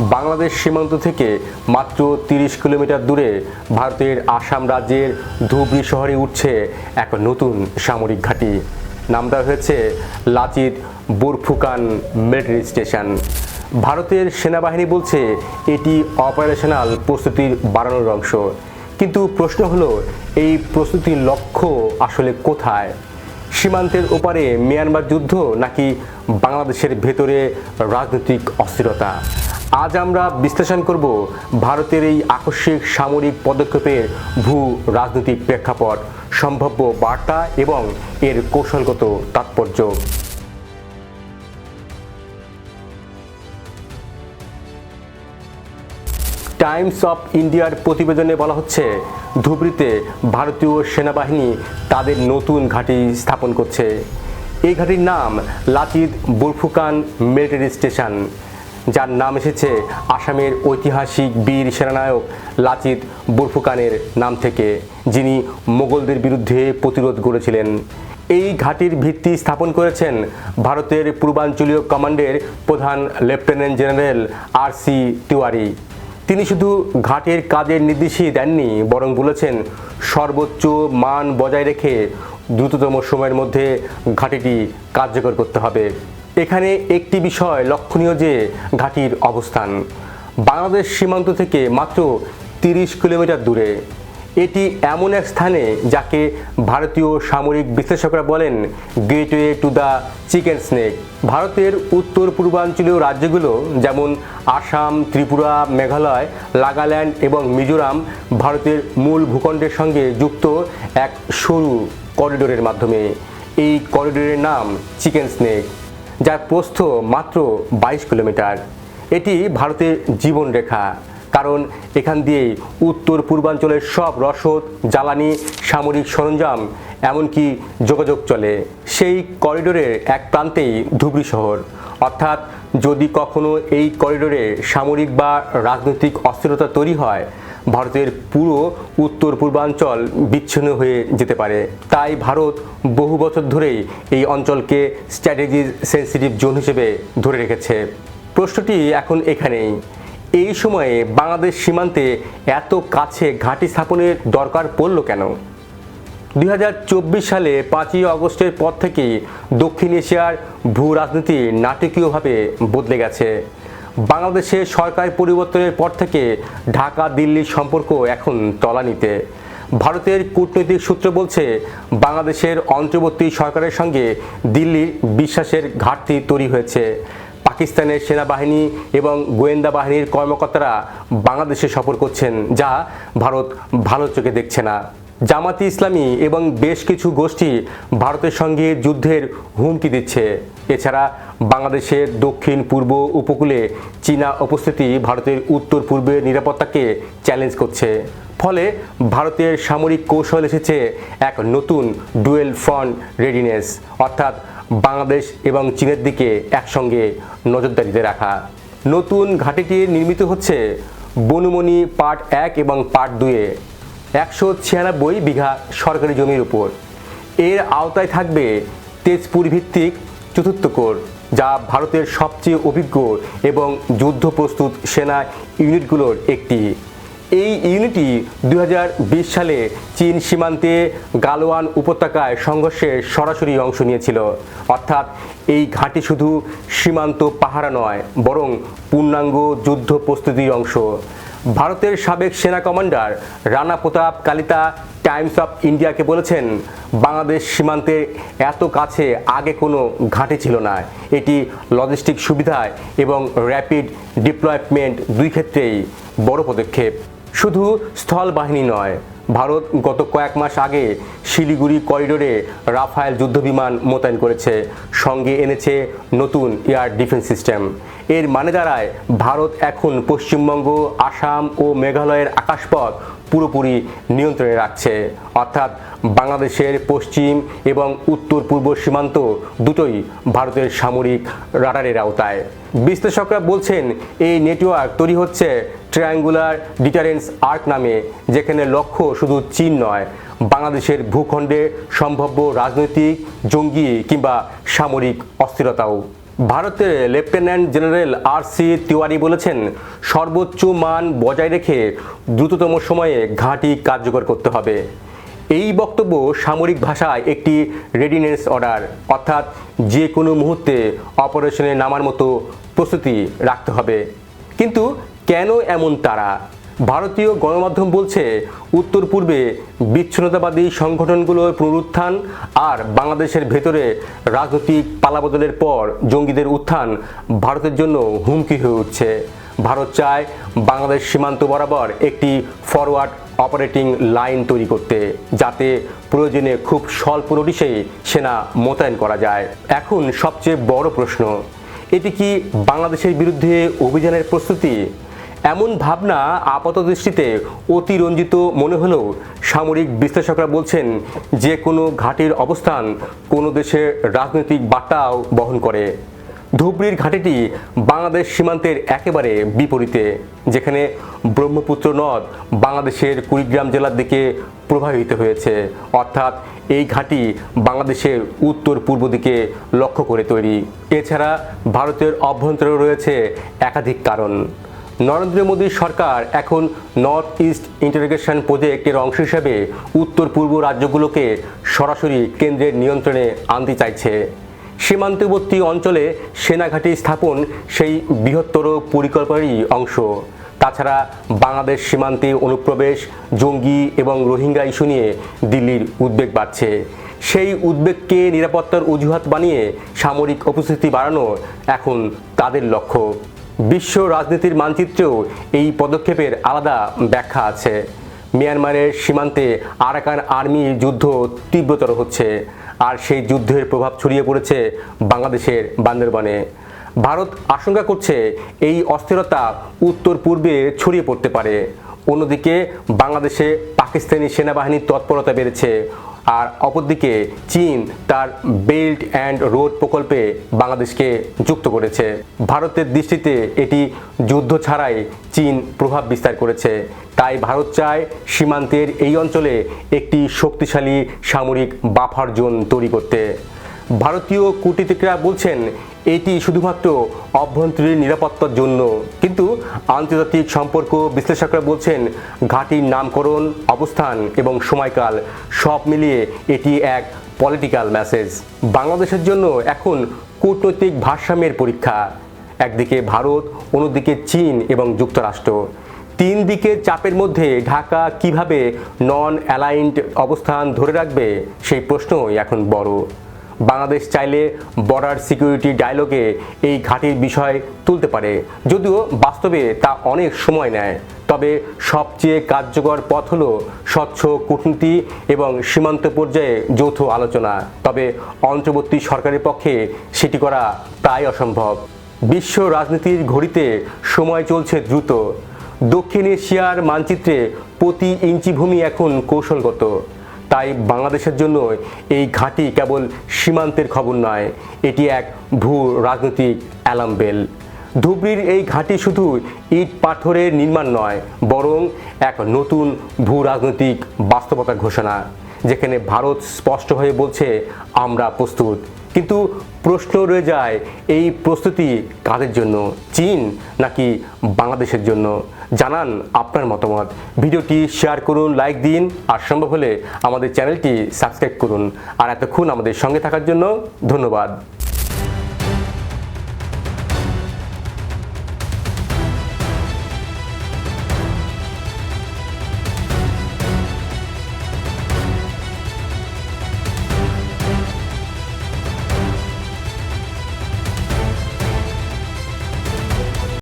বাংলাদেশ সীমান্ত থেকে মাত্র তিরিশ কিলোমিটার দূরে ভারতের আসাম রাজ্যের ধুবড়ি শহরে উঠছে এক নতুন সামরিক ঘাঁটি। নাম দেওয়া হয়েছে লাচিত বুরফুকান মিলিটারি স্টেশন। ভারতের সেনাবাহিনী বলছে এটি অপারেশনাল প্রস্তুতির বাড়ানোর অংশ। কিন্তু প্রশ্ন হলো, এই প্রস্তুতির লক্ষ্য আসলে কোথায়? সীমান্তের ওপারে মিয়ানমার যুদ্ধ নাকি বাংলাদেশের ভেতরে রাজনৈতিক অস্থিরতা? আজ আমরা বিশ্লেষণ করব ভারতের এই আকস্মিক সামরিক পদক্ষেপের ভূ রাজনৈতিক প্রেক্ষাপট, সম্ভাব্য বার্তা এবং এর কৌশলগত তাৎপর্য। টাইমস অফ ইন্ডিয়ার প্রতিবেদনে বলা হচ্ছে, ধুবড়িতে ভারতীয় সেনাবাহিনী তাদের নতুন ঘাঁটি স্থাপন করছে। এই ঘাঁটির নাম লাচিত বুরফুকান মিলিটারি স্টেশন। যার নাম এসেছে আসামের ঐতিহাসিক বীর সেনানায়ক লাচিত বুরফুকানের নাম থেকে, যিনি মোগলদের বিরুদ্ধে প্রতিরোধ গড়েছিলেন। এই ঘাঁটির ভিত্তি স্থাপন করেছেন ভারতের পূর্বাঞ্চলীয় কমান্ডের প্রধান lieutenant general R C Tiwari. তিনি শুধু ঘাটের কাজের নির্দেশই দেননি, বরং বলেছেন সর্বোচ্চ মান বজায় রেখে দ্রুততম সময়ের মধ্যে ঘাটিটি কার্যকর করতে হবে। এখানে একটি বিষয় লক্ষণীয় যে ঘাটির অবস্থান। বাংলাদেশ সীমান্ত থেকে মাত্র তিরিশ কিলোমিটার দূরে। এটি এমন এক স্থানে যাকে ভারতীয় সামরিক বিশ্লেষকরা বলেন gateway to the chicken's neck ভারতের উত্তর পূর্বাঞ্চলীয় রাজ্যগুলো যেমন আসাম, ত্রিপুরা, মেঘালয়, নাগাল্যান্ড এবং মিজোরাম ভারতের মূল ভূখণ্ডের সঙ্গে যুক্ত এক সরু করিডোরের মাধ্যমে। এই করিডোরের নাম চিকেন স্নেক যার প্রস্থ মাত্র বাইশ কিলোমিটার। এটি ভারতের জীবনরেখা কারণ এখান দিয়েই উত্তর, পূর্বাঞ্চলের সব রসদ, জ্বালানি, সামরিক সরঞ্জাম, এমনকি যোগাযোগ চলে। সেই করিডোরের এক প্রান্তেই ধুবড়ি শহর। অর্থাৎ যদি কখনো এই করিডোরে সামরিক বা রাজনৈতিক অস্থিরতা তৈরি হয় ভারতের পুরো উত্তর পূর্বাঞ্চল বিচ্ছিন্ন হয়ে যেতে পারে। তাই ভারত বহু বছর ধরেই এই অঞ্চলকে স্ট্র্যাটেজি সেন্সিটিভ জোন হিসেবে ধরে রেখেছে। প্রশ্নটি এখন এখানেই। এই সময়ে বাংলাদেশ সীমান্তে এত কাছে ঘাঁটি স্থাপনের দরকার পড়ল কেন? দু হাজার চব্বিশ সালে পাঁচই অগস্টের পর থেকেই দক্ষিণ এশিয়ার ভূ রাজনীতি নাটকীয়ভাবে বদলে গেছে। বাংলাদেশে সরকার পরিবর্তনের পর থেকে ঢাকা দিল্লির সম্পর্ক এখন তলানিতে। ভারতের কূটনৈতিক সূত্র বলছে, বাংলাদেশের অন্তর্বর্তী সরকারের সঙ্গে দিল্লির বিশ্বাসের ঘাটতি তৈরি হয়েছে। পাকিস্তানের সেনাবাহিনী এবং গোয়েন্দা বাহিনীর কর্মকর্তারা বাংলাদেশে সফর করছেন, যা ভারত ভালো চোখে দেখছে না। জামাতি ইসলামী এবং বেশ কিছু গোষ্ঠী ভারতের সঙ্গে যুদ্ধের হুমকি দিচ্ছে। এছাড়া বাংলাদেশের দক্ষিণ, পূর্ব উপকূলে চীনা উপস্থিতি ভারতের উত্তর পূর্বের নিরাপত্তাকে চ্যালেঞ্জ করছে। ফলে ভারতের সামরিক কৌশল এসেছে এক নতুন ডুয়েল ফ্রন্ট রেডিনেস অর্থাৎ বাংলাদেশ এবং চীনের দিকে একসঙ্গে নজরদারিতে রাখা। নতুন ঘাটিটি নির্মিত হচ্ছে বনুমণি পার্ট এক এবং পার্ট দুয়ে। একশো ছিয়ানব্বই বিঘা সরকারি জমির উপর। এর আওতায় থাকবে তেজপুর ভিত্তিক চতুর্থ কোর। যা ভারতের সবচেয়ে অভিজ্ঞ এবং যুদ্ধ প্রস্তুত সেনা ইউনিটগুলোর একটি। এই ইউনিটটি দু হাজার বিশ সালে চীন সীমান্তে গালোয়ান উপত্যকায় সংঘর্ষে সরাসরি অংশ নিয়েছিল। অর্থাৎ এই ঘাঁটি শুধু সীমান্ত পাহারা নয়, বরং পূর্ণাঙ্গ যুদ্ধ প্রস্তুতির অংশ। ভারতের সাবেক সেনা commander Rana Pratap Kalita Times of ইন্ডিয়াকে বলেছেন, বাংলাদেশ সীমান্তে এত কাছে আগে কোনো ঘাঁটি ছিল না। এটি লজিস্টিক সুবিধায় এবং র্যাপিড ডিপ্লয়মেন্ট দুই ক্ষেত্রেই বড় পদক্ষেপ। শুধু স্থল বাহিনী নয়, ভারত গত কয়েক মাস আগে শিলিগুড়ি করিডোরে রাফায়েল যুদ্ধবিমান মোতায়েন করেছে। সঙ্গে এনেছে নতুন এয়ার ডিফেন্স সিস্টেম। এর মানে দাঁড়ায়, ভারত এখন পশ্চিমবঙ্গ, আসাম ও মেঘালয়ের আকাশপথ পুরোপুরি নিয়ন্ত্রণে রাখছে। অর্থাৎ বাংলাদেশের পশ্চিম এবং উত্তর পূর্ব সীমান্ত দুটোই ভারতের সামরিক রাডারের আওতায়। বিশ্লেষকরা বলছেন, এই নেটওয়ার্ক তৈরি হচ্ছে ট্রায়াঙ্গুলার ডিটারেন্স আর্ক নামে, যেখানে লক্ষ্য শুধু চীন নয়, বাংলাদেশের ভূখণ্ডে সম্ভাব্য রাজনৈতিক, জঙ্গি কিংবা সামরিক অস্থিরতাও। ভারতের lieutenant general R C Tiwari বলেছেন, সর্বোচ্চ মান বজায় রেখে দ্রুততম সময়ে ঘাঁটি কার্যকর করতে হবে। এই বক্তব্য সামরিক ভাষায় একটি রেডিনেস অর্ডার, অর্থাৎ যে কোনো মুহূর্তে অপারেশনে নামার মতো প্রস্তুতি রাখতে হবে। কিন্তু কেন এমন তারা? ভারতীয় গণমাধ্যম বলছে, উত্তর পূর্বে বিচ্ছিন্নতাবাদী সংগঠনগুলোর পুনরুত্থান আর বাংলাদেশের ভেতরে রাজনৈতিক পালাবদলের পর জঙ্গিদের উত্থান ভারতের জন্য হুমকি হয়ে উঠছে। ভারত চায় বাংলাদেশ সীমান্ত বরাবর একটি ফরওয়ার্ড অপারেটিং লাইন তৈরি করতে, যাতে প্রয়োজনে খুব স্বল্প নোটিশেই সেনা মোতায়েন করা যায়। এখন সবচেয়ে বড় প্রশ্ন এটি কি বাংলাদেশের বিরুদ্ধে অভিযানের প্রস্তুতি এমন ভাবনা আপাত দৃষ্টিতে অতিরঞ্জিত মনে হলেও সামরিক বিশ্লেষকরা বলছেন যে কোনো ঘাটির অবস্থান কোনো দেশের রাজনৈতিক বার্তাও বহন করে। ধুবড়ির ঘাটিটি বাংলাদেশ সীমান্তের একেবারে বিপরীতে, যেখানে ব্রহ্মপুত্র নদ বাংলাদেশের কুড়িগ্রাম জেলার দিকে প্রবাহিত হয়েছে। অর্থাৎ এই ঘাঁটি বাংলাদেশের উত্তর পূর্ব দিকে লক্ষ্য করে তৈরি। এছাড়া ভারতের অভ্যন্তরে রয়েছে একাধিক কারণ। নরেন্দ্র মোদীর সরকার এখন নর্থ ইস্ট ইন্টিগ্রেশন প্রজেক্টের অংশ হিসেবে উত্তর পূর্ব রাজ্যগুলোকে সরাসরি কেন্দ্রের নিয়ন্ত্রণে আনতে চাইছে। সীমান্তবর্তী অঞ্চলে সেনাঘাঁটি স্থাপন সেই বৃহত্তর পরিকল্পনারই অংশ। তাছাড়া বাংলাদেশ সীমান্তে অনুপ্রবেশ, জঙ্গি এবং রোহিঙ্গা ইস্যু নিয়ে দিল্লির উদ্বেগ বাড়ছে। সেই উদ্বেগকে নিরাপত্তার অজুহাত বানিয়ে সামরিক উপস্থিতি বাড়ানো এখন তাদের লক্ষ্য। বিশ্ব রাজনীতির মানচিত্রেও এই পদক্ষেপের আলাদা ব্যাখ্যা আছে। মিয়ানমারের সীমান্তে আরাকান আর্মি যুদ্ধ তীব্রতর হচ্ছে, আর সেই যুদ্ধের প্রভাব ছড়িয়ে পড়েছে বাংলাদেশের বান্দরবানে। ভারত আশঙ্কা করছে এই অস্থিরতা উত্তর পূর্বে ছড়িয়ে পড়তে পারে। অন্যদিকে বাংলাদেশে পাকিস্তানি সেনাবাহিনীর তৎপরতা বেড়েছে। আর অপরদিকে চীন তার বেল্ট অ্যান্ড রোড প্রকল্পে বাংলাদেশকে যুক্ত করেছে। ভারতের দৃষ্টিতে এটি যুদ্ধ ছাড়াই চীন প্রভাব বিস্তার করেছে। তাই ভারত চায় সীমান্তের এই অঞ্চলে একটি শক্তিশালী সামরিক বাফার জোন তৈরি করতে। ভারতীয় কূটনীতিকরা বলছেন এটি শুধুমাত্র অভ্যন্তরীণ নিরাপত্তার জন্য। কিন্তু আন্তর্জাতিক সম্পর্ক বিশ্লেষকরা বলছেন, ঘাটির নামকরণ, অবস্থান এবং সময়কাল সব মিলিয়ে এটি এক পলিটিক্যাল মেসেজ বাংলাদেশের জন্য এখন কূটনৈতিক ভারসাম্যের পরীক্ষা। একদিকে ভারত, অন্যদিকে চীন এবং যুক্তরাষ্ট্র। তিন দিকের চাপের মধ্যে ঢাকা কীভাবে নন অ্যালাইন্ড অবস্থান ধরে রাখবে, সেই প্রশ্নই এখন বড়। বাংলাদেশ চাইলে বর্ডার সিকিউরিটি ডায়লগে এই ঘাটির বিষয় তুলতে পারে। যদিও বাস্তবে তা অনেক সময় নেয়। তবে সবচেয়ে কার্যকর পথ হল স্বচ্ছ কূটনীতি এবং সীমান্ত পর্যায়ে যৌথ আলোচনা। তবে অন্তর্বর্তী সরকারের পক্ষে সেটি করা প্রায় অসম্ভব। বিশ্ব রাজনীতির ঘড়িতে সময় চলছে দ্রুত। দক্ষিণ এশিয়ার মানচিত্রে প্রতি ইঞ্চি ভূমি এখন কৌশলগত। তাই বাংলাদেশের জন্য এই ঘাঁটি কেবল সীমান্তের খবর নয়, এটি এক ভূ রাজনৈতিক অ্যালার্ম বেল। ধুবড়ির এই ঘাঁটি শুধু ইট পাথরের নির্মাণ নয়, বরং এক নতুন ভূ রাজনৈতিক বাস্তবতার ঘোষণা, যেখানে ভারত স্পষ্টভাবে বলছে, আমরা প্রস্তুত। কিন্তু প্রশ্ন রয়ে যায়, এই প্রস্তুতি কাদের জন্য? চীন নাকি বাংলাদেশের জন্য? জানান আপনার মতামত। ভিডিওটি শেয়ার করুন, লাইক দিন, আর সম্ভব হলে আমাদের চ্যানেলটি সাবস্ক্রাইব করুন। আর এতক্ষণ আমাদের সঙ্গে থাকার জন্য ধন্যবাদ।